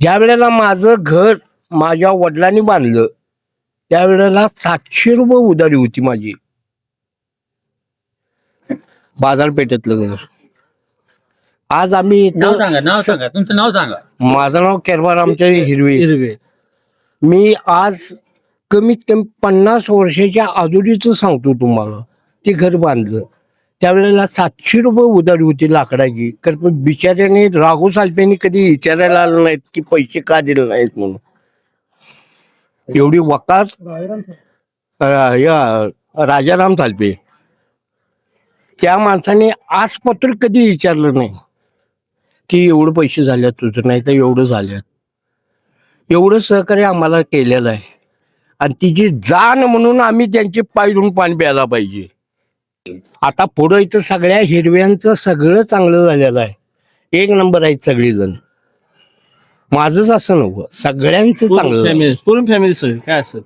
ज्या वेळेला माझं घर माझ्या वडिलांनी बांधलं त्यावेळेला सातशे रुपये उधारी होती माझी. बाजारपेठेतलं घर. आज आम्ही नाव इथं सांगा नाव सांगा तुमचं नाव सांगा. माझं नाव केरवार आमच्या हिरवे. हिरवे. मी आज कमीत कमी पन्नास वर्षाच्या अधुरीचं सांगतो तुम्हाला ते घर बांधलं. त्यावेळेला सातशे रुपये उधारी होती लाकडाची. तर पण बिचाऱ्याने राघू सालपेनी कधी विचारायला आलं नाहीत की पैसे का दिले नाहीत म्हणून. एवढी या राजाराम सालपे. त्या माणसाने आज पत्र कधी विचारलं नाही. की एवढं पैसे झाल्यात तुझं नाही तर एवढं झाल्यात. एवढं सहकार्य आम्हाला केलेलं आहे. आणि तिची जाण म्हणून आम्ही त्यांचे पायडून पाणी प्यायला पाहिजे. आता पुढं इथं सगळ्या हिरव्यांचं सगळं चांगलं झालेलं आहे. एक नंबर आहेत सगळेजण. माझंच असं नव्हतं. सगळ्यांचं चांगलं. फॅमिली पूर्ण फॅमिली सगळी. काय असत